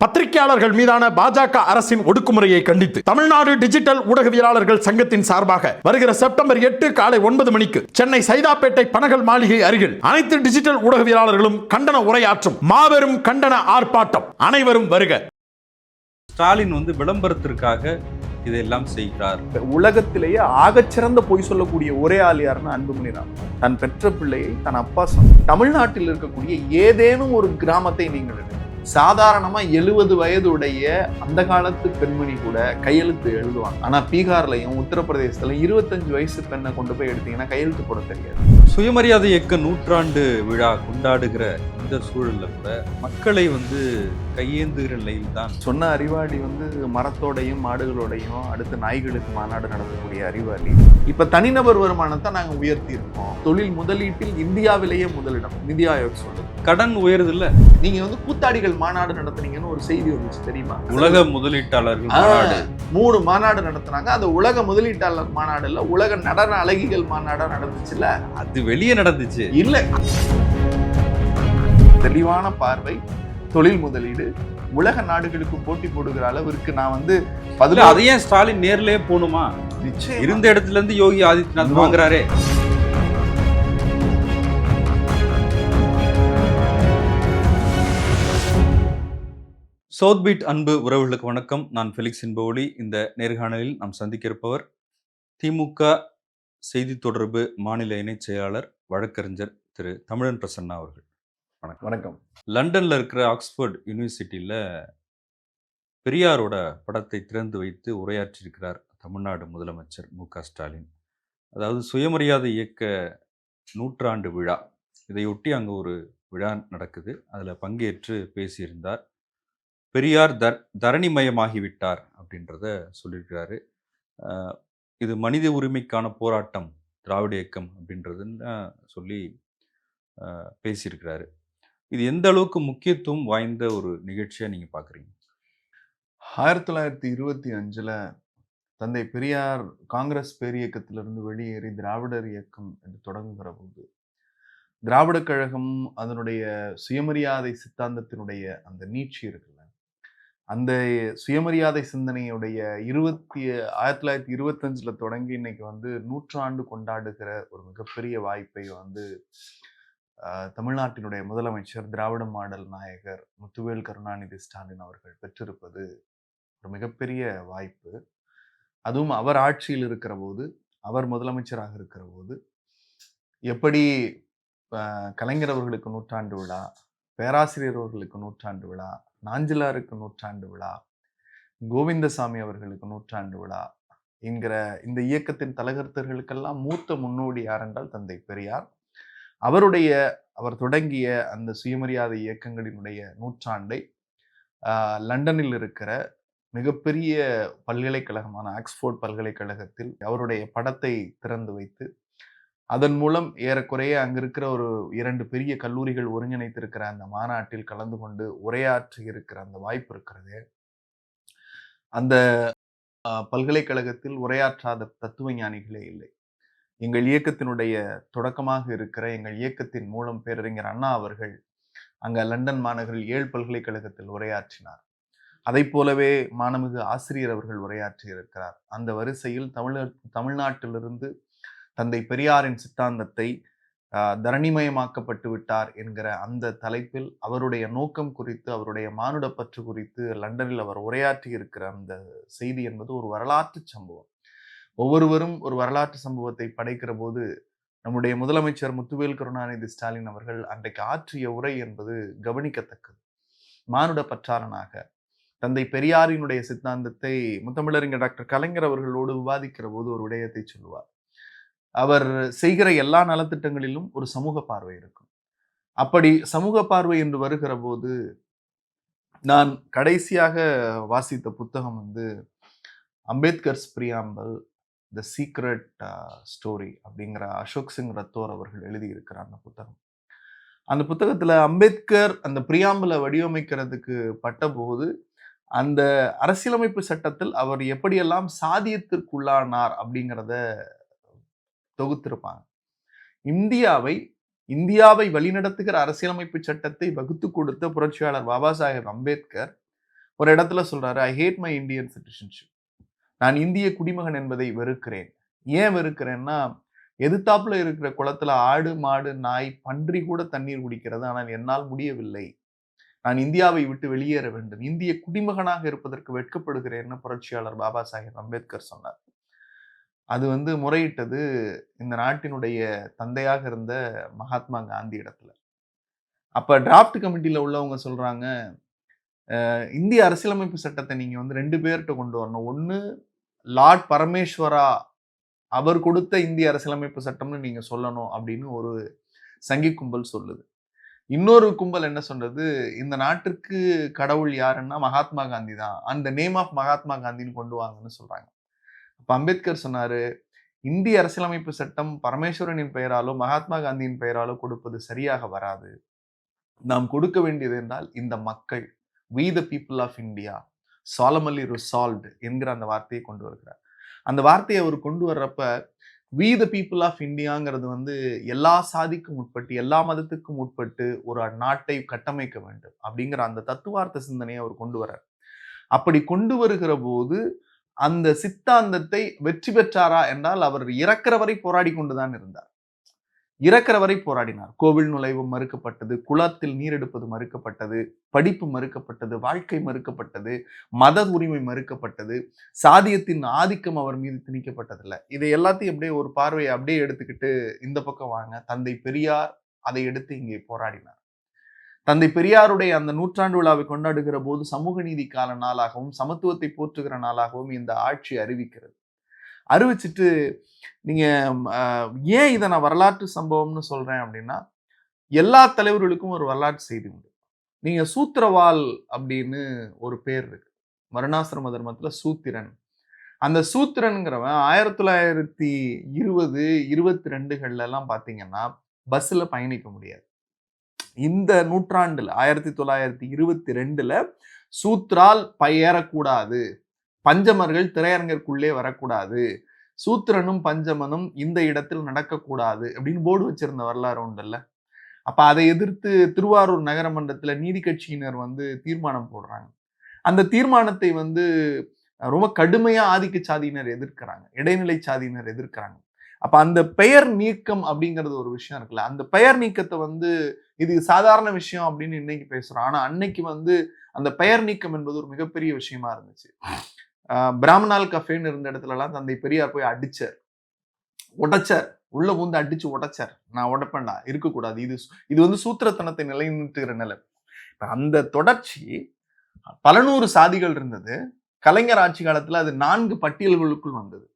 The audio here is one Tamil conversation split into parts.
பத்திரிகையாளர்கள் மீதான பாஜக அரசின் ஒடுக்குமுறையை கண்டித்து தமிழ்நாடு டிஜிட்டல் ஊடகவியலாளர்கள் சங்கத்தின் சார்பாக வருகிற செப்டம்பர் எட்டு காலை ஒன்பது மணிக்கு சென்னை சைதாப்பேட்டை பனகல் மாளிகை அருகில் அனைத்து டிஜிட்டல் ஊடகவியலாளர்களும் கண்டன உரையாற்றும் மாபெரும் கண்டன ஆர்ப்பாட்டம் அனைவரும் வருக. ஸ்டாலின் வந்து விளம்பரத்திற்காக இதையெல்லாம் செய்கிறார். உலகத்திலேயே ஆகச்சிறந்த பொய் சொல்லக்கூடிய ஒரே ஆள் யாருன்னா அன்புமணி ராமதாஸ் தன் பெற்ற பிள்ளையை தன் அப்பா சொன்ன தமிழ்நாட்டில் இருக்கக்கூடிய ஏதேனும் ஒரு கிராமத்தை நீங்கள் எடுங்க. சாதாரணமா எழுபது வயதுடைய அந்த காலத்து பெண்மணி கூட கையெழுத்து எழுதுவாங்க. ஆனா பீகார்லயும் உத்தரப்பிரதேசத்துலயும் இருபத்தஞ்சு வயசு பெண்ணை கொண்டு போய் எடுத்தீங்கன்னா கையெழுத்து போட தெரியாது. சுயமரியாதை இயக்க நூற்றாண்டு விழா கொண்டாடுகிற இந்த சூழல்ல கூட மக்களை வந்து கையேந்துகிற நிலையில் தான் சொன்ன அறிவாளி வந்து மரத்தோடையும் மாடுகளோடையும் அடுத்து நாய்களுக்கு மாநாடு நடத்தக்கூடிய அறிவாளி. இப்ப தனிநபர் வருமானத்தை நாங்க உயர்த்தி இருக்கோம் தொழில் முதலீட்டில் இந்தியாவிலேயே முதலிடம். நிதி ஆயோக் சொல்லுது. கடன் உயருது நீங்க வந்து கூத்தாடிகள் மாநாடு நடத்துனீங்கன்னு ஒரு செய்தி வந்துச்சு தெரியுமா? உலக முதலீட்டாளர்கள் மூணு மாநாடு நடத்துனாங்க. அந்த உலக முதலீட்டாளர் மாநாடு இல்ல உலக நடன அழகிகள் மாநாடா நடந்துச்சுல்ல? அது வெளியே நடந்துச்சு. இல்ல. தெளிவான பார்வை தொழில் முதலீடு உலக நாடுகளுக்கு போட்டி போடுகிற அளவிற்கு நான் வந்து இல்ல பதினாறு அதை ஏன் ஸ்டாலின் நேர்லயே போகணுமா? நிச்சயம். இருந்த இடத்துல இருந்து யோகி ஆதித்யநாத் வாங்குறாரே. சவுத் அன்பு உறவுகளுக்கு வணக்கம். நான் ஃபெலிக்ஸ் என்பவொலி இந்த நேர்காணலில் நாம் சந்திக்க இருப்பவர் திமுக செய்தி தொடர்பு மாநில இணைச் செயலாளர் வழக்கறிஞர் திரு. தமிழன் பிரசன்னா அவர்கள். வணக்கம். லண்டன்ல இருக்கிற ஆக்ஸ்போர்ட் யூனிவர்சிட்டியில் பெரியாரோட படத்தை திறந்து வைத்து உரையாற்றியிருக்கிறார் தமிழ்நாடு முதலமைச்சர் மு க ஸ்டாலின். அதாவது சுயமரியாதை இயக்க நூற்றாண்டு விழா. இதையொட்டி அங்கே ஒரு விழா நடக்குது. அதில் பங்கேற்று பேசியிருந்தார் பெரியார் தர் தரணிமயமாகிவிட்டார் அப்படின்றத சொல்லியிருக்கிறாரு. இது மனித உரிமைக்கான போராட்டம் திராவிட இயக்கம் அப்படின்றதுன்னு சொல்லி பேசியிருக்கிறாரு. இது எந்த அளவுக்கு முக்கியத்துவம் வாய்ந்த ஒரு நிகழ்ச்சியாக நீங்கள் பார்க்குறீங்க ஆயிரத்தி தொள்ளாயிரத்தி இருபத்தி அஞ்சில் தந்தை பெரியார் காங்கிரஸ் பேரியக்கத்திலிருந்து வெளியேறி திராவிடர் இயக்கம் என்று தொடங்குகிற போது திராவிடக் கழகம் அதனுடைய சுயமரியாதை சித்தாந்தத்தினுடைய அந்த நீட்சி இருக்குல்ல அந்த சுயமரியாதை சிந்தனையுடைய இருபத்தி ஆயிரத்தி தொள்ளாயிரத்தி இருபத்தஞ்சில் தொடங்கி இன்னைக்கு வந்து நூற்றாண்டு கொண்டாடுகிற ஒரு மிகப்பெரிய வாய்ப்பை வந்து தமிழ்நாட்டினுடைய முதலமைச்சர் திராவிட மாடல் நாயகர் முத்துவேல் கருணாநிதி ஸ்டாலின் அவர்கள் பெற்றிருப்பது ஒரு மிகப்பெரிய வாய்ப்பு. அதுவும் அவர் ஆட்சியில் இருக்கிற போது அவர் முதலமைச்சராக இருக்கிற போது எப்படி கலைஞர் அவர்களுக்கு நூற்றாண்டு விழா பேராசிரியர் அவர்களுக்கு நூற்றாண்டு விழா நாஞ்சிலாருக்கு நூற்றாண்டு விழா கோவிந்தசாமி அவர்களுக்கு நூற்றாண்டு விழா என்கிற இந்த இயக்கத்தின் தலகர்த்தர்களுக்கெல்லாம் மூத்த முன்னோடி யார் என்றால் தந்தை பெரியார். அவருடைய அவர் தொடங்கிய அந்த சுயமரியாதை இயக்கங்களினுடைய நூற்றாண்டை லண்டனில் இருக்கிற மிகப்பெரிய பல்கலைக்கழகமான ஆக்ஸ்போர்ட் பல்கலைக்கழகத்தில் அவருடைய படத்தை திறந்து வைத்து அதன் மூலம் ஏறக்குறைய அங்கே இருக்கிற ஒரு இரண்டு பெரிய கல்லூரிகள் ஒருங்கிணைத்திருக்கிற அந்த மாநாட்டில் கலந்து கொண்டு உரையாற்றி இருக்கிற அந்த வாய்ப்பு இருக்கிறது. அந்த பல்கலைக்கழகத்தில் உரையாற்றாத தத்துவ ஞானிகளே இல்லை. எங்கள் இயக்கத்தினுடைய தொடக்கமாக இருக்கிற எங்கள் இயக்கத்தின் மூலம் பேரறிஞர் அண்ணா அவர்கள் அங்க லண்டன் மாநகரில் ஏழு பல்கலைக்கழகத்தில் உரையாற்றினார். அதை போலவே மாணமிகு ஆசிரியர் அவர்கள் உரையாற்றி இருக்கிறார் அந்த வரிசையில் தமிழர் தமிழ்நாட்டிலிருந்து தந்தை பெரியாரின் சித்தாந்தத்தை தரணிமயமாக்கப்பட்டு விட்டார் என்கிற அந்த தலைப்பில் அவருடைய நோக்கம் குறித்து அவருடைய மானுட பற்று குறித்து லண்டனில் அவர் உரையாற்றி இருக்கிற அந்த செய்தி என்பது ஒரு வரலாற்று சம்பவம். ஒவ்வொருவரும் ஒரு வரலாற்று சம்பவத்தை படைக்கிற போது நம்முடைய முதலமைச்சர் முத்துவேல் கருணாநிதி ஸ்டாலின் அவர்கள் அன்றைக்கு ஆற்றிய உரை என்பது கவனிக்கத்தக்கது. மானுட பற்றாளனாக தந்தை பெரியாரினுடைய சித்தாந்தத்தை முத்தமிழறிஞர் டாக்டர் கலைஞர் அவர்களோடு விவாதிக்கிற போது ஒரு விடயத்தை சொல்லுவார். அவர் செய்கிற எல்லா நலத்திட்டங்களிலும் ஒரு சமூக பார்வை இருக்கும். அப்படி சமூக பார்வை என்று வருகிற போது நான் கடைசியாக வாசித்த புத்தகம் வந்து Ambedkar's preamble the secret story அப்படிங்கிற அசோக் சிங் ரத்தோர் அவர்கள் எழுதியிருக்கிற அந்த புத்தகம். அந்த புத்தகத்தில் அம்பேத்கர் அந்த பிரியாம்பலை வடிவமைக்கிறதுக்கு பட்டபோது அந்த அரசியலமைப்பு சட்டத்தில் அவர் எப்படியெல்லாம் சாதியத்திற்குள்ளானார் அப்படிங்கிறத தொகுத்திருப்பாங்க. இந்தியாவை இந்தியாவை வழிநடத்துகிற அரசியலமைப்பு சட்டத்தை வகுத்து கொடுத்த புரட்சியாளர் பாபா சாஹேப் அம்பேத்கர் ஒரு இடத்துல சொல்றாரு I hate my Indian citizenship நான் இந்திய குடிமகன் என்பதை வெறுக்கிறேன். ஏன் வெறுக்கிறேன்னா எதிர்த்தாப்புல இருக்கிற குளத்துல ஆடு மாடு நாய் பன்றி கூட தண்ணீர் குடிக்கிறது. ஆனால் என்னால் முடியவில்லை. நான் இந்தியாவை விட்டு வெளியேற வேண்டும். இந்திய குடிமகனாக இருப்பதற்கு வெட்கப்படுகிறேன்னு புரட்சியாளர் பாபா சாஹேப் அம்பேத்கர் சொன்னார். அது வந்து முறையிட்டது இந்த நாட்டினுடைய தந்தையாக இருந்த மகாத்மா காந்தி இடத்துல. அப்போ டிராப்ட் கமிட்டியில் உள்ளவங்க சொல்கிறாங்க இந்திய அரசியலமைப்பு சட்டத்தை நீங்கள் வந்து ரெண்டு பேர்கிட்ட கொண்டு வரணும். ஒன்று லார்ட் பரமேஸ்வரா அவர் கொடுத்த இந்திய அரசியலமைப்பு சட்டம்னு நீங்கள் சொல்லணும் அப்படின்னு ஒரு சங்கி கும்பல் சொல்லுது. இன்னொரு கும்பல் என்ன சொல்றது இந்த நாட்டிற்கு கடவுள் யாருன்னா மகாத்மா காந்தி தான். அந்த நேம் ஆஃப் மகாத்மா காந்தின்னு கொண்டு வாங்கன்னு சொல்றாங்க. அப்போ அம்பேத்கர் சொன்னார் இந்திய அரசியலமைப்பு சட்டம் பரமேஸ்வரனின் பெயராலோ மகாத்மா காந்தியின் பெயராலோ கொடுப்பது சரியாக வராது. நாம் கொடுக்க வேண்டியது என்றால் இந்த மக்கள் we the people of India solemnly resolved என்கிற அந்த வார்த்தையை கொண்டு வருகிறார். அந்த வார்த்தையை அவர் கொண்டு வர்றப்ப வி த பீப்புள் ஆஃப் இந்தியாங்கிறது வந்து எல்லா சாதிக்கும் உட்பட்டு எல்லா மதத்துக்கும் உட்பட்டு ஒரு நாட்டை கட்டமைக்க வேண்டும் அப்படிங்கிற அந்த தத்துவார்த்த சிந்தனையை அவர் கொண்டு வர்றார். அப்படி கொண்டு வருகிற போது அந்த சித்தாந்தத்தை வெற்றி பெற்றாரா என்றால் அவர் இறக்கிற வரை போராடி கொண்டுதான் இருந்தார். இறக்கிற வரை போராடினார். கோவில் நுழைவு மறுக்கப்பட்டது குளத்தில் நீர் எடுப்பது மறுக்கப்பட்டது படிப்பு மறுக்கப்பட்டது வாழ்க்கை மறுக்கப்பட்டது மத உரிமை மறுக்கப்பட்டது சாதியத்தின் ஆதிக்கம் அவர் மீது திணிக்கப்பட்டதில்லை. இதை எல்லாத்தையும் அப்படியே ஒரு பார்வையை அப்படியே எடுத்துக்கிட்டு இந்த பக்கம் வாங்க. தந்தை பெரியார் அதை எடுத்து இங்கே போராடினார். தந்தை பெரியாருடைய அந்த நூற்றாண்டு விழாவை கொண்டாடுகிற போது சமூக நீதிக்கான நாளாகவும் சமத்துவத்தை போற்றுகிற நாளாகவும் இந்த ஆட்சி அறிவிக்கிறது. அறிவிச்சிட்டு நீங்க ஏன் இதை நான் வரலாற்று சம்பவம்னு சொல்றேன் அப்படின்னா எல்லா தலைவர்களுக்கும் ஒரு வரலாற்று செய்தி உண்டு. நீங்க சூத்திரவாள் அப்படின்னு ஒரு பேர் இருக்கு. வருணாசிரம தர்மத்துல சூத்திரன். அந்த சூத்திரனுங்கிறவன் ஆயிரத்தி தொள்ளாயிரத்தி இருபது இருபத்தி ரெண்டுகள்ல எல்லாம் பாத்தீங்கன்னா பஸ்ல பயணிக்க முடியாது. இந்த நூற்றாண்டில் ஆயிரத்தி தொள்ளாயிரத்தி இருபத்தி ரெண்டுல சூத்ரால் பயேறக்கூடாது. பஞ்சமர்கள் திரையரங்கிற்குள்ளே வரக்கூடாது. சூத்திரனும் பஞ்சமனும் இந்த இடத்தில் நடக்கக்கூடாது அப்படின்னு போர்டு வச்சிருந்த வரலாறு உண்டுல்ல அப்ப அதை எதிர்த்து திருவாரூர் நகரமன்றத்துல நீதி கட்சியினர் வந்து தீர்மானம் போடுறாங்க. அந்த தீர்மானத்தை வந்து ரொம்ப கடுமையா ஆதிக்க சாதியினர் எதிர்க்கிறாங்க. இடைநிலை சாதியினர் எதிர்க்கிறாங்க. அப்ப அந்த பெயர் நீக்கம் அப்படிங்கிறது ஒரு விஷயம் இருக்குல்ல. அந்த பெயர் நீக்கத்தை வந்து இது சாதாரண விஷயம் அப்படின்னு இன்னைக்கு பேசுறோம். ஆனா அன்னைக்கு வந்து அந்த பெயர் நீக்கம் என்பது ஒரு மிகப்பெரிய விஷயமா இருந்துச்சு. ஆஹ் பிராமணால் கஃபேன்னு இருந்த இடத்துல எல்லாம் தந்தை பெரியார் போய் அடிச்சார். உடைச்சார். உள்ள பூந்து அடிச்சு உடைச்சார். நான் உடைப்பேன்டா இருக்கக்கூடாது. இது இது வந்து சூத்திரத்தனத்தை நிலைநிறுத்துகிற நிலை அந்த தொடர்ச்சி பல நூறு சாதிகள் இருந்தது. கலைஞர் ஆட்சி காலத்துல அது நான்கு பட்டியல்களுக்குள் வந்தது.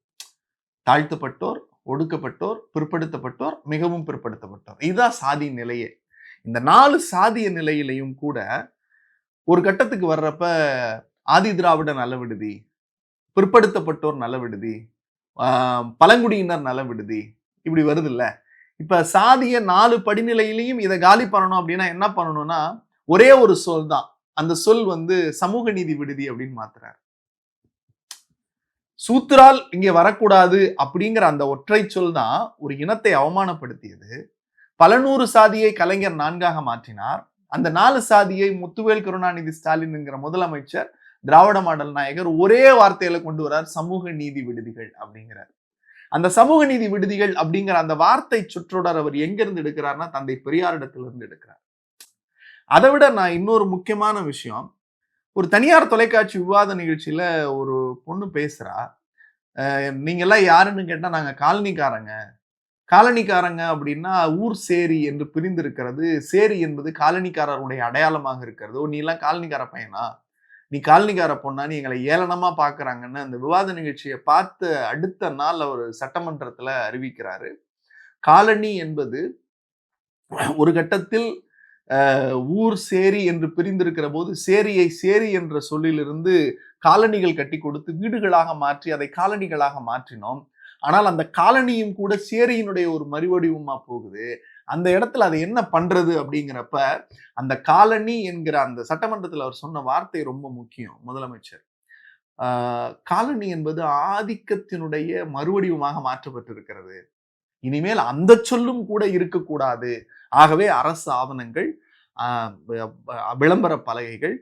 தாழ்த்தப்பட்டோர் ஒடுக்கப்பட்டோர் பிற்படுத்தப்பட்டோர் மிகவும் பிற்படுத்தப்பட்டோர். இதுதான் சாதி நிலையே. இந்த நாலு சாதிய நிலையிலையும் கூட ஒரு கட்டத்துக்கு வர்றப்ப ஆதி திராவிட நல விடுதி பிற்படுத்தப்பட்டோர் நல விடுதி பழங்குடியினர் நல விடுதி இப்படி வருது இல்லை இப்போ சாதிய நாலு படிநிலையிலையும் இதை காலி பண்ணணும் அப்படின்னா என்ன பண்ணணும்னா ஒரே ஒரு சொல் தான். அந்த சொல் வந்து சமூக நீதி விடுதி அப்படின்னு மாத்துறாரு. சூத்திரால் இங்கே வரக்கூடாது அப்படிங்கிற அந்த ஒற்றை சொல் தான் ஒரு இனத்தை அவமானப்படுத்தியது. பல நூறு சாதியை கலைஞர் நான்காக மாற்றினார். அந்த நாலு சாதியை முத்துவேல் கருணாநிதி ஸ்டாலின்ங்கிற முதலமைச்சர் திராவிட மாடல் நாயகர் ஒரே வார்த்தையில கொண்டு வரார் சமூக நீதி விடுதிகள் அப்படிங்கிறார். அந்த சமூக நீதி விடுதிகள் அப்படிங்கிற அந்த வார்த்தை சுற்றொடர் அவர் எங்க இருந்து எடுக்கிறார்னா தந்தை பெரியாரிடத்திலிருந்து எடுக்கிறார். அதை விட நான் இன்னொரு முக்கியமான விஷயம் ஒரு தனியார் தொலைக்காட்சி விவாத நிகழ்ச்சியில ஒரு பொண்ணு பேசுறா. அஹ் நீங்க எல்லாம் யாருன்னு கேட்டா நாங்க காலனிக்காரங்க. காலனிக்காரங்க அப்படின்னா ஊர் சேரி என்று பிரிந்திருக்கிறது. சேரி என்பது காலனிக்காரருடைய அடையாளமாக இருக்கிறது. ஓ நீ எல்லாம் காலனிக்கார பையனா? நீ காலனிக்கார பொண்ணா? நீ எங்களை ஏளனமா பாக்குறாங்கன்னு அந்த விவாத நிகழ்ச்சியை பார்த்து அடுத்த நாள் அவர் சட்டமன்றத்துல அறிவிக்கிறாரு. காலனி என்பது ஒரு கட்டத்தில் ஊர் சேரி என்று பிரிந்திருக்கிற போது சேரியை சேரி என்ற சொல்லிலிருந்து காலனிகள் கட்டி கொடுத்து வீடுகளாக மாற்றி அதை காலனிகளாக மாற்றினோம். ஆனால் அந்த காலனியும் கூட சேரியினுடைய ஒரு மறுவடிவமா போகுது. அந்த இடத்துல அதை என்ன பண்றது அப்படிங்கிறப்ப அந்த காலனி என்கிற அந்த சட்டமன்றத்தில் அவர் சொன்ன வார்த்தை ரொம்ப முக்கியம் முதலமைச்சர். காலனி என்பது ஆதிக்கத்தினுடைய மறுவடிவமாக மாற்றப்பட்டிருக்கிறது. இனிமேல் அந்த சொல்லும் கூட இருக்கக்கூடாது. ஆகவே அரசு ஆவணங்கள் விளம்பர பலகைகள்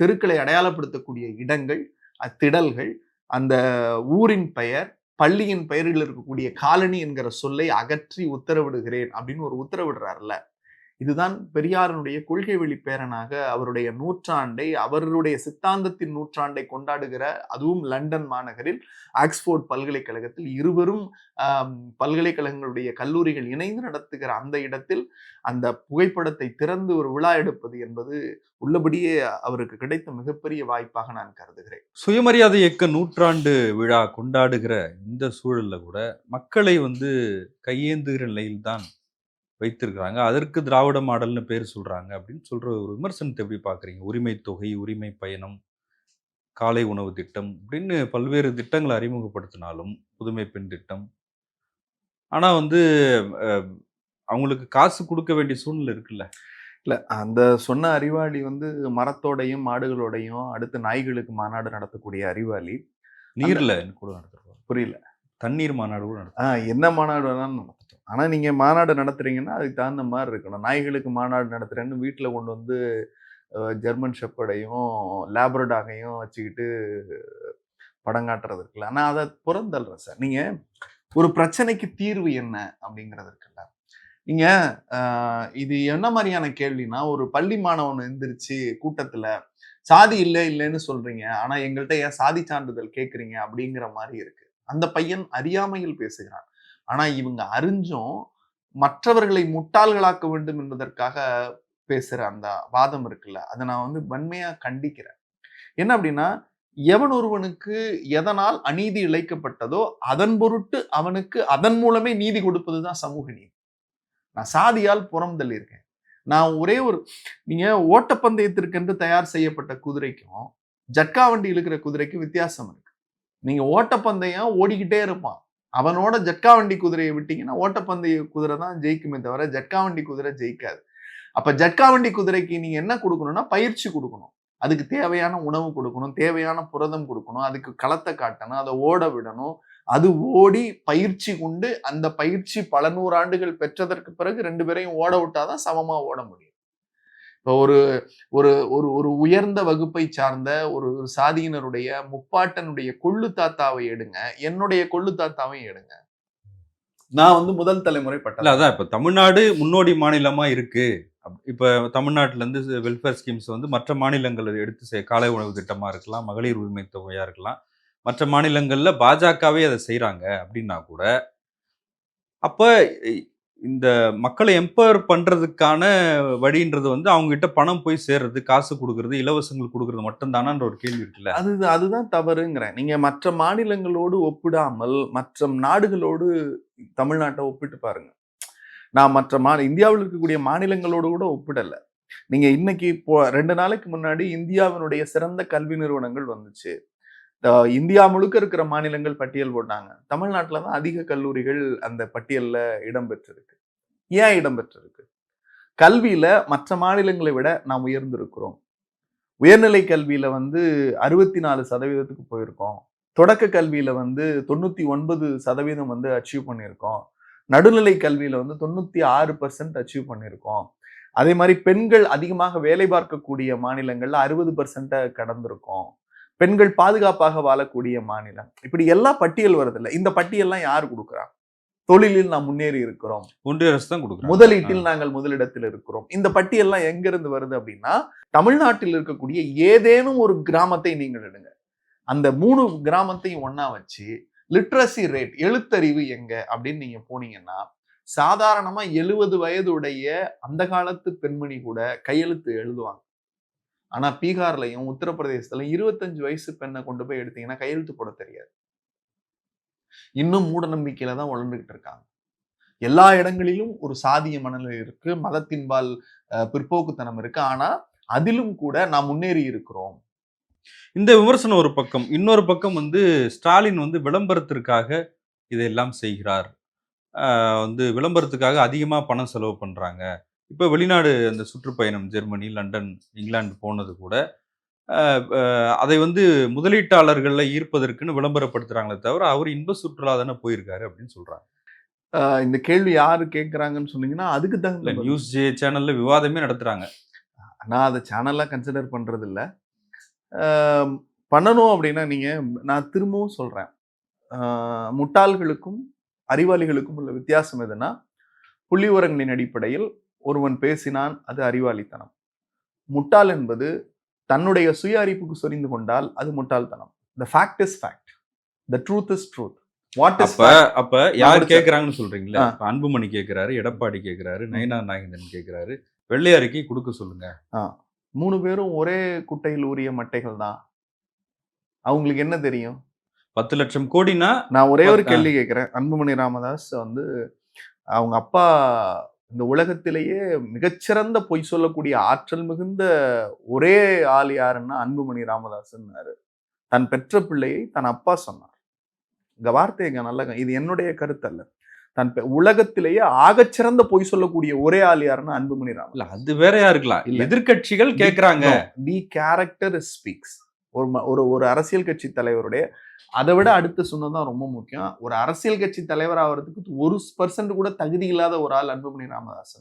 தெருக்களை அடையாளப்படுத்தக்கூடிய இடங்கள் அத்திடல்கள் அந்த ஊரின் பெயர் பள்ளியின் பெயரில் இருக்கக்கூடிய காலனி என்கிற சொல்லை அகற்றி உத்தரவிடுகிறேன் அப்படின்னு ஒரு உத்தரவிடுறாருல்ல. இதுதான் பெரியாரனுடைய கொள்கை வழி பேரனாக அவருடைய நூற்றாண்டை அவருடைய சித்தாந்தத்தின் நூற்றாண்டை கொண்டாடுகிற அதுவும் லண்டன் மாநகரில் ஆக்ஸ்போர்ட் பல்கலைக்கழகத்தில் இருவரும் பல்கலைக்கழகங்களுடைய கல்லூரிகள் இணைந்து நடத்துகிற அந்த இடத்தில் அந்த புகைப்படத்தை திறந்து ஒரு விழா எடுப்பது என்பது உள்ளபடியே அவருக்கு கிடைத்த மிகப்பெரிய வாய்ப்பாக நான் கருதுகிறேன். சுயமரியாதை இயக்க நூற்றாண்டு விழா கொண்டாடுகிற இந்த சூழல்ல கூட மக்களை வந்து கையேந்துகிற நிலையில்தான் வைத்திருக்கிறாங்க. அதற்கு திராவிட மாடல்னு பேர் சொல்றாங்க அப்படின்னு சொல்ற ஒரு விமர்சனத்தை எப்படி பாக்குறீங்க உரிமை தொகை உரிமை பயணம் காலை உணவு திட்டம் அப்படின்னு பல்வேறு திட்டங்களை அறிமுகப்படுத்தினாலும் புதுமை பெண் திட்டம். ஆனா வந்து அவங்களுக்கு காசு கொடுக்க வேண்டிய சூழ்நிலை இருக்குல்ல? இல்ல அந்த சொன்ன அறிவாளி வந்து மரத்தோடையும் மாடுகளோடையும் அடுத்து நாய்களுக்கு மாநாடு நடத்தக்கூடிய அறிவாளி. நீர்ல கூட நடத்துறோம் புரியல. தண்ணீர் மாநாடு கூட நடத்துறோம் ஆஹ் என்ன மாநாடு வேணாலும் நடத்தட்டும் ஆனால் நீங்கள் மாநாடு நடத்துறீங்கன்னா அதுக்கு தகுந்த மாதிரி இருக்கணும். நாய்களுக்கு மாநாடு நடத்துகிறேன்னு வீட்டில் கொண்டு வந்து ஜெர்மன் ஷெப்படையும் லேபரடாகையும் வச்சுக்கிட்டு படம் காட்டுறது இருக்குல்ல. ஆனால் அதை புறந்தல்ற சார். நீங்கள் ஒரு பிரச்சனைக்கு தீர்வு என்ன அப்படிங்கிறது இருக்குல்ல. நீங்கள் இது என்ன மாதிரியான கேள்வினா ஒரு பள்ளி மாணவன் எந்திரிச்சு கூட்டத்தில் சாதி இல்லை இல்லைன்னு சொல்கிறீங்க ஆனால் எங்கள்கிட்ட ஏன் சாதி சான்றிதழ் கேட்குறீங்க அப்படிங்கிற மாதிரி இருக்குது அந்த பையன் அறியாமையில் பேசுகிறான். ஆனா இவங்க அறிஞ்சும் மற்றவர்களை முட்டாள்களாக்க வேண்டும் என்பதற்காக பேசுற அந்த வாதம் இருக்குல்ல அதை நான் வந்து வன்மையா கண்டிக்கிறேன். என்ன அப்படின்னா எவன் ஒருவனுக்கு எதனால் அநீதி இழைக்கப்பட்டதோ அதன் பொருட்டு அவனுக்கு அதன் மூலமே நீதி கொடுப்பது தான் சமூக நீதி. நான் சாதியால் புறம் தள்ளியிருக்கேன். நான் ஒரே ஒரு நீங்க ஓட்டப்பந்தயத்திற்கென்று தயார் செய்யப்பட்ட குதிரைக்கும் ஜட்கா வண்டி இழுக்கிற குதிரைக்கும் வித்தியாசம் இருக்கு. நீங்க ஓட்டப்பந்தயம் ஓடிக்கிட்டே இருப்பான். அவனோட ஜட்கா வண்டி குதிரையை விட்டீங்கன்னா ஓட்டப்பந்தய குதிரை தான் ஜெயிக்குமே தவிர ஜட்கா வண்டி குதிரை ஜெயிக்காது. அப்போ ஜட்கா வண்டி குதிரைக்கு நீங்கள் என்ன கொடுக்கணும்னா பயிற்சி கொடுக்கணும். அதுக்கு தேவையான உணவு கொடுக்கணும் தேவையான புரதம் கொடுக்கணும் அதுக்கு களத்தை காட்டணும் அதை ஓட விடணும். அது ஓடி பயிற்சி கொண்டு அந்த பயிற்சி பல நூறு ஆண்டுகள் பெற்றதற்கு பிறகு ரெண்டு பேரையும் ஓட விட்டாதான் சமமாக ஓட முடியும். இப்போ ஒரு ஒரு ஒரு ஒரு உயர்ந்த வகுப்பை சார்ந்த ஒரு ஒரு சாதியினருடைய முப்பாட்டனுடைய கொள்ளு தாத்தாவை எடுங்க. என்னுடைய கொள்ளு தாத்தாவையும் எடுங்க. நான் வந்து முதல் தலைமுறை இல்ல பட்டேன் அதான் இப்ப தமிழ்நாடு முன்னோடி மாநிலமா இருக்கு. அப்- இப்ப தமிழ்நாட்டுல இருந்து வெல்ஃபேர் ஸ்கீம்ஸ் வந்து மற்ற மாநிலங்கள் எடுத்து காலை உணவு திட்டமா இருக்கலாம் மகளிர் உரிமை தொகையா இருக்கலாம். மற்ற மாநிலங்கள்ல பாஜகவே அதை செய்றாங்க அப்படின்னா கூட அப்ப இந்த மக்களை எம்பவர் பண்ணுறதுக்கான வழின்றது வந்து அவங்ககிட்ட பணம் போய் சேர்றது காசு கொடுக்கறது இலவசங்கள் கொடுக்கறது மட்டும்தானான்ற ஒரு கேள்வி இருக்குல்ல? அது அதுதான் தவறுங்கிறேன். நீங்கள் மற்ற மாநிலங்களோடு ஒப்பிடாமல் மற்ற நாடுகளோடு தமிழ்நாட்டை ஒப்பிட்டு பாருங்க. நான் மற்ற மா இந்தியாவில் இருக்கக்கூடிய மாநிலங்களோடு கூட ஒப்பிடலை. நீங்கள் இன்னைக்கு இப்போ ரெண்டு நாளைக்கு முன்னாடி இந்தியாவினுடைய சிறந்த கல்வி நிறுவனங்கள் வந்துச்சு. இந்தியா முழுக்க இருக்கிற மாநிலங்கள் பட்டியல் போட்டாங்க. தமிழ்நாட்டில் தான் அதிக கல்லூரிகள் அந்த பட்டியலில் இடம்பெற்றிருக்கு. ஏன் இடம்பெற்றிருக்கு? கல்வியில் மற்ற மாநிலங்களை விட நாம் உயர்ந்திருக்கிறோம். உயர்நிலை கல்வியில் வந்து அறுபத்தி நாலு சதவீதத்துக்கு போயிருக்கோம். தொடக்க கல்வியில் வந்து தொண்ணூற்றி ஒன்பது சதவீதம் வந்து அச்சீவ் பண்ணியிருக்கோம். நடுநிலை கல்வியில் வந்து தொண்ணூற்றி ஆறு பர்சன்ட் அச்சீவ் பண்ணியிருக்கோம். அதே மாதிரி பெண்கள் அதிகமாக வேலை பார்க்கக்கூடிய மாநிலங்களில் அறுபது பர்சன்ட்டை கடந்திருக்கோம். பெண்கள் பாதுகாப்பாக வாழக்கூடிய மாநிலம். இப்படி எல்லா பட்டியல் வருதுல்ல இந்த பட்டியல்லாம் யார் கொடுக்குறா? தொழிலில் நாம் முன்னேறி இருக்கிறோம். ஒன்றிய அரசு தான் கொடுக்குறாங்க. முதலீட்டில் நாங்கள் முதலிடத்தில் இருக்கிறோம். இந்த பட்டியல்லாம் எங்க இருந்து வருது அப்படின்னா தமிழ்நாட்டில் இருக்கக்கூடிய ஏதேனும் ஒரு கிராமத்தை நீங்கள் எடுங்க. அந்த மூணு கிராமத்தையும் ஒண்ணா வச்சு லிட்ரஸி ரேட் எழுத்தறிவு எங்க அப்படின்னு நீங்க போனீங்கன்னா சாதாரணமா எழுபது வயதுடைய அந்த காலத்து பெண்மணி கூட கையெழுத்து எழுதுவாங்க. ஆனால் பீகார்லையும் உத்தரப்பிரதேசத்துல இருபத்தஞ்சு வயசு பெண்ணை கொண்டு போய் எடுத்தீங்கன்னா கையெழுத்து போட தெரியாது. இன்னும் மூட நம்பிக்கையில தான் வளர்ந்துகிட்டு இருக்காங்க. எல்லா இடங்களிலும் ஒரு சாதிய மனநிலை இருக்கு மதத்தின்பால் பிற்போக்குத்தனம் இருக்கு. ஆனா அதிலும் கூட நாம் முன்னேறி இருக்கிறோம். இந்த விமர்சனம் ஒரு பக்கம். இன்னொரு பக்கம் வந்து ஸ்டாலின் வந்து விளம்பரத்திற்காக இதையெல்லாம் செய்கிறார். வந்து விளம்பரத்துக்காக அதிகமாக பணம் செலவு பண்ணுறாங்க இப்போ வெளிநாடு அந்த சுற்றுப்பயணம் ஜெர்மனி லண்டன் இங்கிலாந்து போனது கூட அதை வந்து முதலீட்டாளர்களை ஈர்ப்பதற்குன்னு விளம்பரப்படுத்துறாங்களே தவிர அவர் இன்ப சுற்றுலா தானே போயிருக்காரு அப்படின்னு சொல்றாங்க. அஹ், இந்த கேள்வி யாரு கேட்கறாங்கன்னு சொன்னீங்கன்னா அதுக்கு தகுந்த. நியூஸ் ஜே சேனல்ல விவாதமே நடத்துறாங்க. நான் அதை சேனலாக கன்சிடர் ஆம், பண்ணணும் அப்படின்னா நீங்க நான் திரும்பவும் சொல்றேன். ஆஹ், முட்டாள்களுக்கும் அறிவாளிகளுக்கும் உள்ள வித்தியாசம் எதுனா புள்ளி உரங்களின் அடிப்படையில் ஒருவன் பேசினான் அது அறிவாளித்தனம். முட்டாள் என்பது தன்னுடைய சுய அறிவுக்கு சொரிந்து கொண்டால் அது முட்டாள்தனம். The fact is fact the truth is truth what அப்ப அப்ப யார். கேக்குறாங்கன்னு சொல்றீங்களா? அன்புமணி கேக்குறாரு எடப்பாடி கேக்குறாரு நயனார் நாகேந்திரன் கேக்குறாரு. வெள்ளையாருக்கு கொடுக்க சொல்லுங்க. மூணு பேரும் ஒரே குட்டையில் ஊறிய மட்டைகள் தான். அவங்களுக்கு என்ன தெரியும்? பத்து லட்சம் கோடினா நான் ஒரே ஒரு கேள்வி கேட்கிறேன் அன்புமணி ராமதாஸ் வந்து அவங்க அப்பா இந்த உலகத்திலேயே மிகச்சிறந்த பொய் சொல்லக்கூடிய ஆற்றல் மிகுந்த ஒரே ஆள் யாருன்னா அன்புமணி ராமதாஸ்ன்னாரு தன் பெற்ற பிள்ளையை தன் அப்பா சொன்னார். இந்த வார்த்தை இங்க நல்ல இது என்னுடைய கருத்து அல்ல. தன் உலகத்திலேயே ஆகச்சிறந்த பொய் சொல்லக்கூடிய ஒரே ஆள் யாருன்னா அன்புமணி ராமதாஸ் இல்ல அது வேறையா இருக்கலாம். இல்ல. எதிர்க்கட்சிகள் கேக்குறாங்க. The character speaks. ஒரு ஒரு ஒரு அரசியல் கட்சி தலைவருடைய அதை விட அடுத்து சொன்னதான் ரொம்ப முக்கியம். ஒரு அரசியல் கட்சி தலைவர் ஆகிறதுக்கு ஒரு பர்சன்ட் கூட தகுதி இல்லாத ஒரு ஆள் அன்புமணி ராமதாஸ்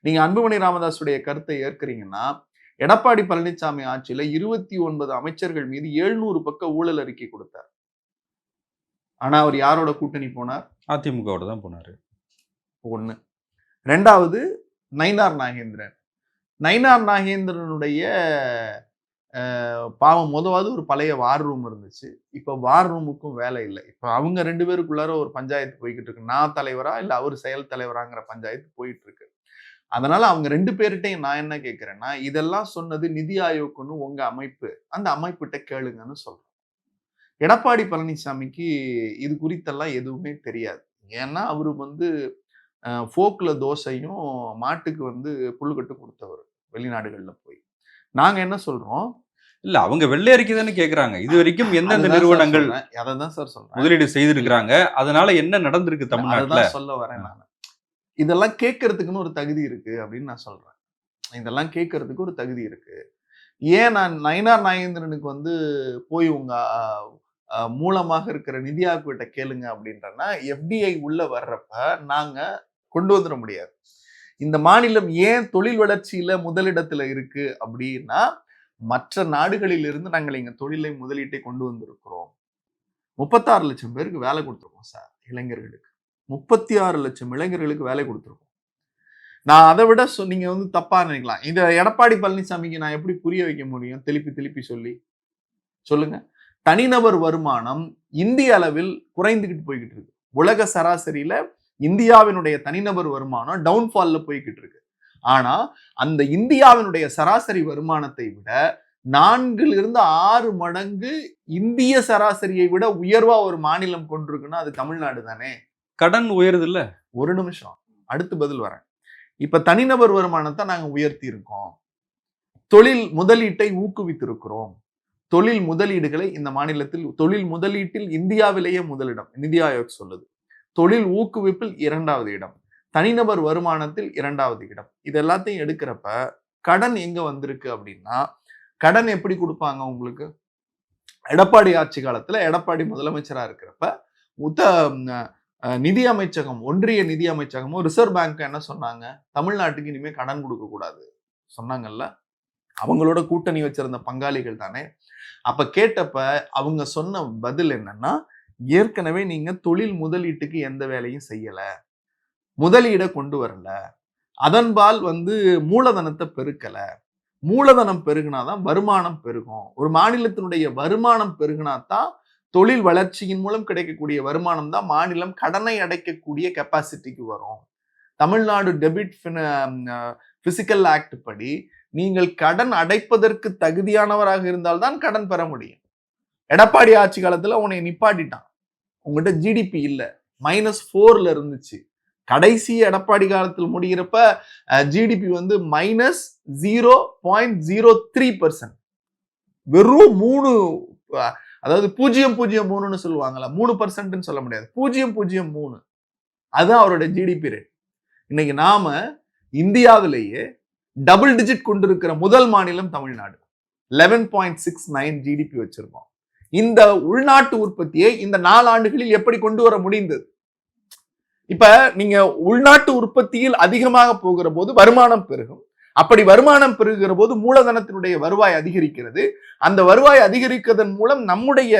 நீங்க அன்புமணி ராமதாஸுடைய கருத்தை ஏற்கிறீங்கன்னா எடப்பாடி பழனிசாமி ஆட்சியில இருபத்தி ஒன்பது அமைச்சர்கள் மீது எழுநூறு பக்க ஊழல் அறிக்கை கொடுத்தார். ஆனா அவர் யாரோட கூட்டணி போனார்? அதிமுகவோட தான் போனாரு. ஒண்ணு. ரெண்டாவது நயினார் நாகேந்திரன். நயினார் நாகேந்திரனுடைய பாவம் முதவாவது ஒரு பழைய வார் ரூம் இருந்துச்சு. இப்போ வார் ரூமுக்கும் வேலை இல்லை. இப்போ அவங்க ரெண்டு பேருக்குள்ளார ஒரு பஞ்சாயத்து போய்கிட்டு இருக்கு நான் தலைவரா இல்லை அவர் செயல் தலைவராங்கிற பஞ்சாயத்து போயிட்டு இருக்கு அதனால அவங்க ரெண்டு பேர்கிட்டையும் நான் என்ன கேட்குறேன்னா இதெல்லாம் சொன்னது நிதி ஆயோக்குன்னு உங்க அமைப்பு. அந்த அமைப்புகிட்ட கேளுங்கன்னு சொல்றேன் எடப்பாடி பழனிசாமிக்கு இது குறித்தெல்லாம் எதுவுமே தெரியாது. ஏன்னா அவரு வந்து ஃபோக்கில் தோசையும் மாட்டுக்கு வந்து புல்லுக்கட்டு கொடுத்தவர் வெளிநாடுகளில் போய். நாங்கள் என்ன சொல்கிறோம் இல்ல அவங்க வெள்ளையறிக்கை தானே கேக்குறாங்க. இது வரைக்கும் எந்தெந்த நிறுவனங்கள். அதைதான் சார் சொல்றேன். முதலீடு செய்திருக்கிறாங்க. அதனால என்ன நடந்திருக்கு தமிழ்நாட்டுல? சொல்ல வரேன் நான். இதெல்லாம் கேட்கறதுக்குன்னு ஒரு தகுதி இருக்கு அப்படின்னு நான் சொல்றேன். இதெல்லாம் கேட்கறதுக்கு ஒரு தகுதி இருக்கு. ஏன் நான் நயனார் நாகேந்திரனுக்கு வந்து போய் உங்க மூலமாக இருக்கிற நிதி ஆய்வுகிட்ட கேளுங்க அப்படின்றனா எஃப்டிஐ உள்ள வர்றப்ப நாங்க கொண்டு வந்துட முடியாது. இந்த மாநிலம் ஏன் தொழில் வளர்ச்சியில முதலிடத்துல இருக்கு அப்படின்னா மற்ற நாடுகளில் இருந்து நாங்கள் எங்கள் தொழிலை முதலீட்டை கொண்டு வந்திருக்கிறோம். முப்பத்தாறு லட்சம் பேருக்கு வேலை கொடுத்துருக்கோம் சார் இளைஞர்களுக்கு. முப்பத்தி ஆறு லட்சம் இளைஞர்களுக்கு வேலை கொடுத்துருக்கோம். நான் அதை விட சொ- நீங்கள் வந்து தப்பாக நினைக்கலாம். இந்த எடப்பாடி பழனிசாமிக்கு நான் எப்படி புரிய வைக்க முடியும்? திருப்பி திருப்பி சொல்லி. சொல்லுங்க. தனிநபர் வருமானம் இந்திய அளவில் குறைந்துக்கிட்டு போய்கிட்டு இருக்கு. உலக சராசரியில இந்தியாவினுடைய தனிநபர் வருமானம் டவுன்ஃபால்ல போய்கிட்டு இருக்கு. ஆனா அந்த இந்தியாவினுடைய சராசரி வருமானத்தை விட நான்கில் இருந்து ஆறு மடங்கு இந்திய சராசரியை விட உயர்வா ஒரு மாநிலம் கொண்டிருக்குன்னா அது தமிழ்நாடு தானே? கடன் உயருது இல்ல ஒரு நிமிஷம். அடுத்து பதில் வரேன். இப்ப தனிநபர் வருமானத்தை நாங்க உயர்த்தி இருக்கோம் தொழில் முதலீட்டை ஊக்குவித்திருக்கிறோம். தொழில் முதலீடுகளை இந்த மாநிலத்தில் தொழில் முதலீட்டில் இந்தியாவிலேயே முதலிடம். நிதி ஆயோக் சொல்லுது. தொழில் ஊக்குவிப்பில் இரண்டாவது இடம். தனிநபர் வருமானத்தில் இரண்டாவது இடம். இது எல்லாத்தையும் எடுக்கிறப்ப கடன் எங்க வந்திருக்கு அப்படின்னா கடன் எப்படி கொடுப்பாங்க உங்களுக்கு? எடப்பாடி ஆட்சி காலத்துல எடப்பாடி முதலமைச்சரா இருக்கிறப்ப உத்த நிதி அமைச்சகம் ஒன்றிய நிதி அமைச்சகமும் ரிசர்வ் பேங்க் என்ன சொன்னாங்க? தமிழ்நாட்டுக்கு இனிமே கடன் கொடுக்க கூடாது. சொன்னாங்கல்ல? அவங்களோட கூட்டணி வச்சிருந்த பங்காளிகள் தானே? அப்ப கேட்டப்ப அவங்க சொன்ன பதில் என்னன்னா ஏற்கனவே நீங்க தொழில் முதலீட்டுக்கு எந்த வேலையும் செய்யலை. முதலீடை கொண்டு வரல. அதன்பால் வந்து மூலதனத்தை பெருக்கல. மூலதனம் பெருகினாதான் வருமானம் பெருகும். ஒரு மாநிலத்தினுடைய வருமானம் பெருகினாதான் தொழில் வளர்ச்சியின் மூலம் கிடைக்கக்கூடிய வருமானம் தான் மாநிலம் கடனை அடைக்கக்கூடிய கெப்பாசிட்டிக்கு வரும். தமிழ்நாடு டெபிட் பிசிக்கல் ஆக்ட் படி நீங்கள் கடன் அடைப்பதற்கு தகுதியானவராக இருந்தால்தான் கடன் பெற முடியும். எடப்பாடி ஆட்சி காலத்துல உன்னை நிப்பாட்டிட்டான். உங்ககிட்ட ஜிடிபி இல்லை. மைனஸ் ஃபோர்ல இருந்துச்சு. கடைசி எடப்பாடி காலத்தில் முடிகிறப்ப ஜிடிபி வந்து minus zero point zero three percent வெறும் மூணு அதாவது பூஜ்ஜியம் பூஜ்ஜியம் மூணுன்னு சொல்லுவாங்கல்ல மூணு பர்சன்ட்னு சொல்ல முடியாது. பூஜ்ஜியம் பூஜ்ஜியம் மூணு. அதுதான் அவரோட ஜிடிபி ரேட் இன்னைக்கு நாம இந்தியாவிலேயே டபுள் டிஜிட் கொண்டிருக்கிற முதல் மாநிலம் Tamil Nadu. Eleven point six nine GDP வச்சிருக்கோம். இந்த உள்நாட்டு உற்பத்தியை இந்த நாலு ஆண்டுகளில் எப்படி கொண்டு வர முடிந்தது? இப்ப நீங்க உள்நாட்டு உற்பத்தியில் அதிகமாக போகிற போது வருமானம் பெருகும். அப்படி வருமானம் பெருகிற போது மூலதனத்தினுடைய வருவாய் அதிகரிக்கிறது. அந்த வருவாய் அதிகரிக்கிறதன் மூலம் நம்முடைய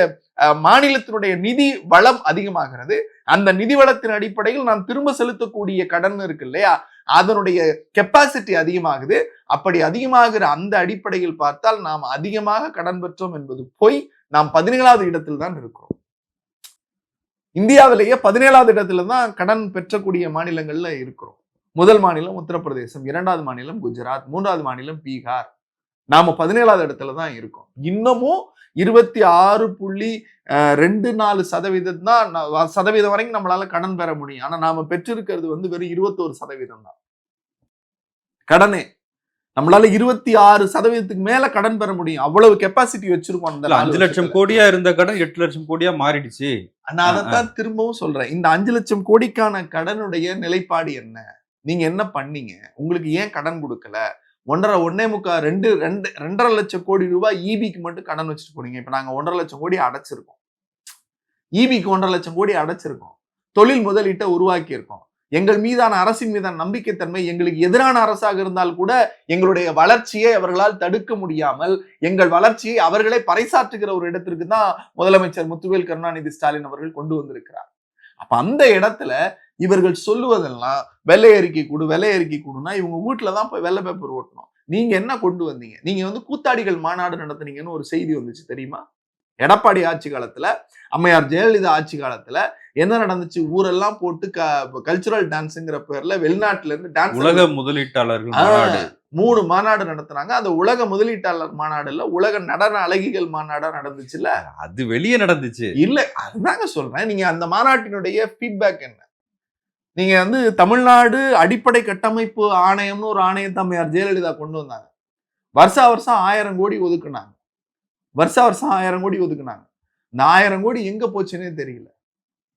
மாநிலத்தினுடைய நிதி வளம் அதிகமாகிறது. அந்த நிதி வளத்தின் அடிப்படையில் நாம் திரும்ப செலுத்தக்கூடிய கடன் இருக்கு இல்லையா? அதனுடைய கெப்பாசிட்டி அதிகமாகுது. அப்படி அதிகமாகிற அந்த அடிப்படையில் பார்த்தால் நாம் அதிகமாக கடன் பெற்றோம் என்பது பொய் நாம் பதினேழாவது இடத்தில் தான் இருக்கிறோம். இந்தியாவிலேயே பதினேழாவது இடத்துல தான் கடன் பெற்றக்கூடிய மாநிலங்கள்ல இருக்கிறோம். முதல் மாநிலம் உத்தரப்பிரதேசம் இரண்டாவது மாநிலம் குஜராத் மூன்றாவது மாநிலம் பீகார். நாம பதினேழாவது இடத்துல தான் இருக்கோம். இன்னமும் இருபத்தி ஆறு புள்ளி அஹ், ரெண்டு நாலு சதவீதம் தான் சதவீதம் வரைக்கும் நம்மளால கடன் பெற முடியும். ஆனா நாம பெற்றிருக்கிறது வந்து வெறும் இருபத்தோரு சதவீதம் தான். கடனே. நம்மளால இருபத்தி ஆறு சதவீதத்துக்கு மேல கடன் பெற முடியும். அவ்வளவு கெப்பாசிட்டி வச்சிருக்கோம் அந்த அஞ்சு லட்சம். கோடியா இருந்த கடன் எட்டு லட்சம் கோடியா மாறிடுச்சு. நான் அதைத்தான் திரும்பவும் சொல்றேன். இந்த அஞ்சு லட்சம் கோடிக்கான கடனுடைய நிலைப்பாடு என்ன? நீங்க என்ன பண்ணீங்க? உங்களுக்கு ஏன் கடன் கொடுக்கல? ஒன்றரை ஒன்னே முக்கா ரெண்டு ரெண்டு ரெண்டரை லட்சம் கோடி ரூபாய் ஈபிக்கு மட்டும் கடன் வச்சுட்டு போனீங்க. இப்ப நாங்க ஒன்றரை லட்சம் கோடி அடைச்சிருக்கோம். ஈபிக்கு ஒன்றரை லட்சம் கோடி அடைச்சிருக்கோம். தொழில் முதலீட்டை உருவாக்கி இருக்கோம் எங்கள் மீதான அரசின் மீதான நம்பிக்கைத்தன்மை எங்களுக்கு எதிரான அரசாக இருந்தால் கூட எங்களுடைய வளர்ச்சியை அவர்களால் தடுக்க முடியாமல் எங்கள் வளர்ச்சியை அவர்களே பறைசாற்றுகிற ஒரு இடத்திற்கு தான் முதலமைச்சர் முத்துவேல் கருணாநிதி ஸ்டாலின் அவர்கள் கொண்டு வந்திருக்கிறார். அப்ப அந்த இடத்துல இவர்கள் சொல்லுவதெல்லாம் வெள்ளை அறிக்கை கொடு வெள்ளை அறிக்கை கொடுனா இவங்க வீட்டுல தான் போய் வெள்ளை பேப்பர் ஓட்டணும். நீங்க என்ன கொண்டு வந்தீங்க? நீங்க வந்து கூத்தாடிகள் மாநாடு நடத்துனீங்கன்னு ஒரு செய்தி வந்துச்சு தெரியுமா? எடப்பாடி ஆட்சி காலத்துல அம்மையார் ஜெயலலிதா ஆட்சி காலத்துல என்ன நடந்துச்சு? ஊரெல்லாம் போட்டு கல்ச்சுரல் டான்ஸுங்கிற பேர்ல வெளிநாட்டுல இருந்து டான்ஸ் உலக முதலீட்டாளர்கள் மூணு மாநாடு நடத்துனாங்க. அந்த உலக முதலீட்டாளர் மாநாடு இல்ல உலக நடன அழகிகள் மாநாடா நடந்துச்சுல்ல? அது வெளியே நடந்துச்சு. இல்ல அதுதாங்க சொல்றேன். நீங்க அந்த மாநாட்டினுடைய ஃபீட்பேக் என்ன? நீங்க வந்து தமிழ்நாடு அடிப்படை கட்டமைப்பு ஆணையம்னு ஒரு ஆணையத்தை அம்மையார் ஜெயலலிதா கொண்டு வந்தாங்க. வருஷா வருஷம் ஆயிரம் கோடி ஒதுக்குனாங்க. வருஷா வருஷம் ஆயிரம் கோடி ஒதுக்குனாங்க. இந்த ஆயிரம் கோடி எங்க போச்சுன்னே தெரியல.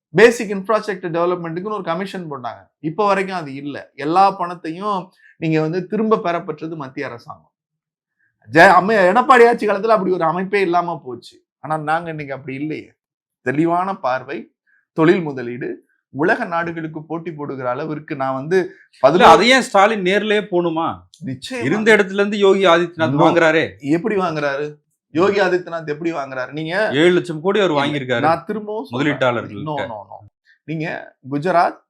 பேசிக் இன்ஃப்ராஸ்ட்ரக்சர் டெவலப்மெண்ட்டுக்குன்னு ஒரு கமிஷன் போட்டாங்க. இப்போ வரைக்கும் அது இல்லை. எல்லா பணத்தையும் நீங்க வந்து திரும்ப பெறப்பட்டது மத்திய அரசாங்கம். ஜெய அம்மையா எடப்பாடி ஆட்சி காலத்துல அப்படி ஒரு அமைப்பே இல்லாம போச்சு. ஆனா நாங்க இன்னைக்கு அப்படி இல்லையே. தெளிவான பார்வை தொழில் முதலீடு உலக நாடுகளுக்கு போட்டி போடுகிற அளவிற்கு நான் வந்து இல்ல பதினாறு அதை ஏன் ஸ்டாலின் நேர்லயே போகணுமா நிச்சயம். இருந்த இடத்துல இருந்து யோகி ஆதித்யநாத். வாங்குறாரே. எப்படி வாங்குறாரு? யோகி ஆதித்யநாத் எப்படி வாங்குறாரு? நீங்க ஏழு லட்சம் கோடி அவர் வாங்கியிருக்காரு. நான் திரும்பவும் no. நீங்க குஜராத்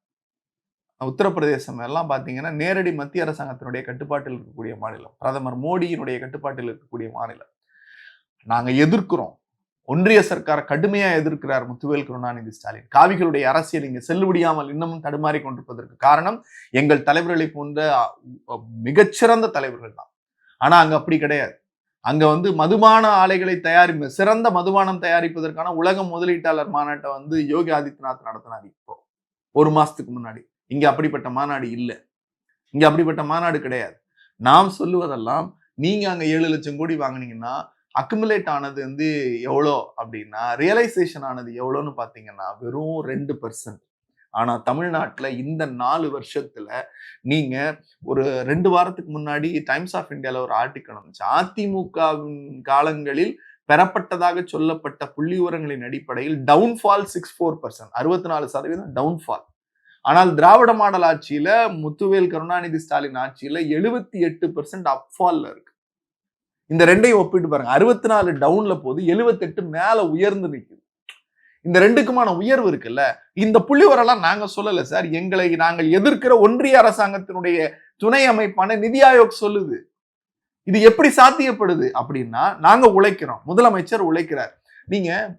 உத்தரப்பிரதேசம் எல்லாம் பாத்தீங்கன்னா நேரடி மத்திய அரசாங்கத்தினுடைய கட்டுப்பாட்டில் இருக்கக்கூடிய மாநிலம். பிரதமர் மோடியினுடைய கட்டுப்பாட்டில் இருக்கக்கூடிய மாநிலம். நாங்க எதிர்க்கிறோம். ஒன்றிய சர்க்கார் கடுமையா எதிர்க்கிறார் முத்துவேல் கருணாநிதி ஸ்டாலின். காவிகளுடைய அரசியல் இங்க செல்லுபடியாமல் இன்னமும் தடுமாறி கொண்டிருப்பதற்கு காரணம் எங்கள் தலைவர்களை போன்ற மிகச்சிறந்த தலைவர்கள் தான். ஆனா அங்க அப்படி கிடையாது. அங்க வந்து மதுபான ஆலைகளை தயாரி சிறந்த மதுபானம் தயாரிப்பதற்கான உலக முதலீட்டாளர் மாநாட்டை வந்து யோகி ஆதித்யநாத் நடத்தினார் இப்போ. ஒரு மாசத்துக்கு முன்னாடி. இங்க அப்படிப்பட்ட மாநாடு இல்லை. இங்க அப்படிப்பட்ட மாநாடு கிடையாது. நாம் சொல்லுவதெல்லாம் நீங்க அங்க ஏழு லட்சம் கோடி வாங்குனீங்கன்னா அக்குமுலேட் ஆனது வந்து எவ்வளோ அப்படின்னா ரியலைசேஷன் ஆனது எவ்வளோன்னு பார்த்தீங்கன்னா வெறும் ரெண்டு பர்சன்ட் ஆனால் தமிழ்நாட்டில் இந்த நாலு வருஷத்தில் நீங்கள் ஒரு ரெண்டு வாரத்துக்கு முன்னாடி டைம்ஸ் ஆஃப் இந்தியாவில் ஒரு ஆர்டிக்கல் வந்துச்சு அதிமுகவின் காலங்களில் பெறப்பட்டதாக சொல்லப்பட்ட புள்ளி விவரங்களின் அடிப்படையில் டவுன்ஃபால் சிக்ஸ் ஃபோர் பர்சன்ட் அறுபத்தி நாலு சதவீதம் டவுன்ஃபால் ஆனால் திராவிட மாடல் ஆட்சியில முத்துவேல் கருணாநிதி ஸ்டாலின் ஆட்சியில எழுபத்தி எட்டு பெர்சன்ட் அப்ஃபால்ல இருக்கு. இந்த ரெண்டையும் ஒப்பிட்டு பாருங்க அறுபத்தி நாலு டவுன்ல போது எழுபத்தெட்டு மேல உயர்ந்து நிற்குது இந்த ரெண்டுக்குமான உயர்வு இருக்குல்ல? இந்த புள்ளிவரெல்லாம் நாங்கள் நாங்க சொல்லல சார். எங்களை நாங்கள் எதிர்க்கிற ஒன்றிய அரசாங்கத்தினுடைய துணை அமைப்பான நிதி ஆயோக் சொல்லுது. இது எப்படி சாத்தியப்படுது அப்படின்னா நாங்க உழைக்கிறோம். முதலமைச்சர் உழைக்கிறார். நீங்க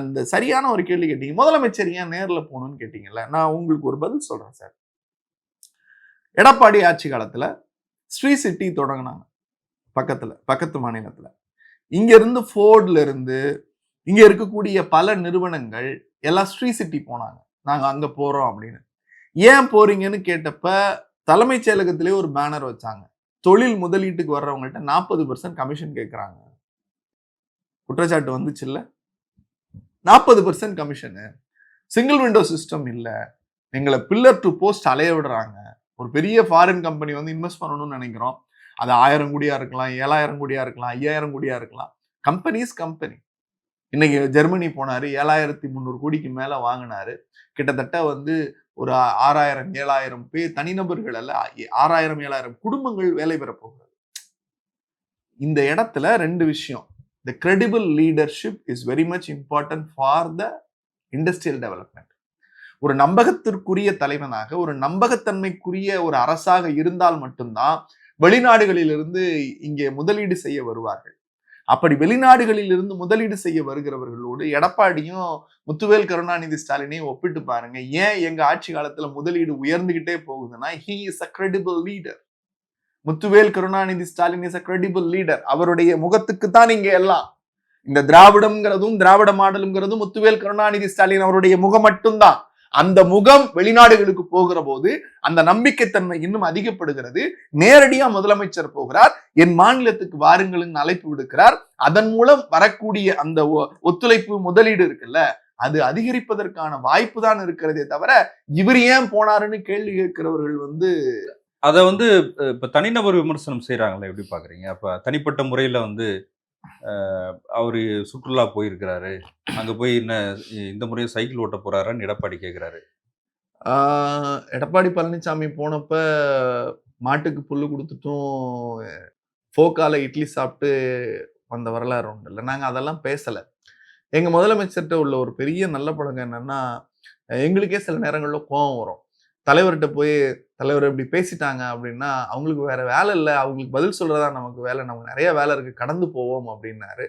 இந்த சரியான ஒரு கேள்வி கேட்டீங்க. முதலமைச்சர் ஏன் நேரில் போகணும்னு கேட்டீங்கல்ல? நான் உங்களுக்கு ஒரு பதில் சொல்றேன் சார். எடப்பாடி ஆட்சி காலத்துல ஸ்ரீ சிட்டி தொடங்கினாங்க. பக்கத்துல பக்கத்து மாநிலத்துல. இங்க இருந்து ஃபோர்ட்ல இருந்து இங்கே இருக்கக்கூடிய பல நிறுவனங்கள் எல்லாம் ஸ்ரீ சிட்டி போனாங்க. நாங்கள் அங்கே போகிறோம் அப்படின்னு. ஏன் போறீங்கன்னு கேட்டப்ப தலைமைச் செயலகத்திலே ஒரு பேனர் வச்சாங்க. தொழில் முதலீட்டுக்கு வர்றவங்கள்ட்ட நாற்பது பர்சன்ட் கமிஷன் கேட்குறாங்க குற்றச்சாட்டு வந்துச்சுல்ல நாற்பது percent commission single window system இல்லை. எங்களை பில்லர் டு போஸ்ட் அலைய விடுறாங்க. ஒரு பெரிய ஃபாரின் கம்பெனி வந்து இன்வெஸ்ட் பண்ணணும்னு நினைக்கிறோம். அது ஆயிரம் கோடியா இருக்கலாம் ஏழாயிரம் கோடியா இருக்கலாம் ஐயாயிரம் கோடியா இருக்கலாம். கம்பெனிஸ் கம்பெனி இன்னைக்கு ஜெர்மனி போனாரு ஏழாயிரத்தி முந்நூறு கோடிக்கு மேல வாங்கினாரு. கிட்டத்தட்ட வந்து ஒரு ஆறாயிரம் ஏழாயிரம் பேர் தனிநபர்கள் அல்ல ஆறாயிரம் ஏழாயிரம் குடும்பங்கள் வேலை பெற போகிறது இந்த இடத்துல ரெண்டு விஷயம். The credible leadership is very much important for the industrial development ஒரு நம்பகத்திற்குரிய தலைவனாக ஒரு நம்பகத்தன்மைக்குரிய ஒரு அரசாக இருந்தால் மட்டும்தான் வெளிநாடுகளிலிருந்து இங்கே முதலீடு செய்ய வருவார்கள். அப்படி வெளிநாடுகளில் இருந்து முதலீடு செய்ய வருகிறவர்களோடு எடப்பாடியும் முத்துவேல் கருணாநிதி ஸ்டாலினையும் ஒப்பிட்டு பாருங்க. ஏன் எங்க ஆட்சி காலத்துல முதலீடு உயர்ந்துகிட்டே போகுதுன்னா he is a credible leader Muthuvel Karunanidhi Stalin is a credible leader அவருடைய முகத்துக்கு தான் இங்க எல்லாம். இந்த திராவிடம்ங்கிறதும் திராவிட மாடலுங்கிறதும் முத்துவேல் கருணாநிதி ஸ்டாலின் அவருடைய முகம் மட்டும்தான். அந்த முகம் வெளிநாடுகளுக்கு போகிற போது அந்த நம்பிக்கைத்தன்மை இன்னும் அதிகப்படுகிறது. நேரடியா முதலமைச்சர் போகிறார். என் மாநிலத்துக்கு வாருங்கள்னு அழைப்பு விடுக்கிறார். அதன் மூலம் வரக்கூடிய அந்த ஒத்துழைப்பு முதலீடு இருக்குல்ல அது அதிகரிப்பதற்கான வாய்ப்பு தான் இருக்கிறதே தவிர இவர் ஏன் போனாருன்னு கேள்வி கேட்கிறவர்கள் வந்து அதை வந்து இப்ப தனிநபர் விமர்சனம் செய்றாங்களே எப்படி பாக்குறீங்க? அப்ப தனிப்பட்ட முறையில வந்து அவரு சுற்றுலா போயிருக்கிறாரு. அங்க போய் என்ன இந்த முறையும் சைக்கிள் ஓட்ட போறாரான்னு எடப்பாடி கேக்குறாரு. ஆஹ், எடப்பாடி பழனிசாமி போனப்ப மாட்டுக்கு புல்லு கொடுத்துட்டும் ஃபோக்கால இட்லி சாப்பிட்டு வந்த வரலாறு உண்டு இல்லை. நாங்கள் அதெல்லாம் பேசலை. எங்கள் முதலமைச்சர்கிட்ட உள்ள ஒரு பெரிய நல்ல பழக்கம் என்னென்னா எங்களுக்கே சில நேரங்களில் கோவம் வரும். தலைவர்கிட்ட போய் தலைவர் இப்படி பேசிட்டாங்க அப்படின்னா அவங்களுக்கு வேற வேலை இல்லை. அவங்களுக்கு பதில் சொல்றதா நமக்கு வேலை. நமக்கு நிறைய வேலை இருக்கு. கடந்து போவோம் அப்படின்னாரு.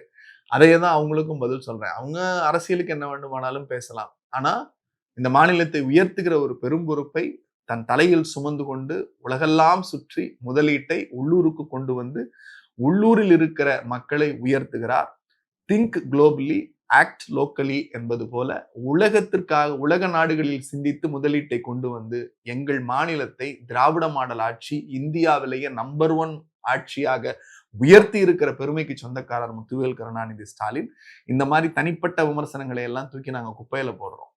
அதையே தான் அவங்களுக்கும் பதில் சொல்றேன். அவங்க அரசியலுக்கு என்ன வேண்டுமானாலும் பேசலாம். ஆனா இந்த மாநிலத்தை உயர்த்துகிற ஒரு பெரும் பொறுப்பை தன் தலையில் சுமந்து கொண்டு உலகெல்லாம் சுற்றி முதலீட்டை உள்ளூருக்கு கொண்டு வந்து உள்ளூரில் இருக்கிற மக்களை உயர்த்துகிறார். திங்க் குளோபலி ஆக்ட் லோக்கலி என்பது போல உலகத்திற்காக உலக நாடுகளில் சிந்தித்து முதலீட்டை கொண்டு வந்து எங்கள் மாநிலத்தை திராவிட மாடல் ஆட்சி இந்தியாவிலேயே நம்பர் ஒன் ஆட்சியாக உயர்த்தி இருக்கிற பெருமைக்கு சொந்தக்காரர் முத்துவேல் கருணாநிதி ஸ்டாலின். இந்த மாதிரி தனிப்பட்ட விமர்சனங்களை எல்லாம் தூக்கி நாங்கள் குப்பையில போடுறோம்.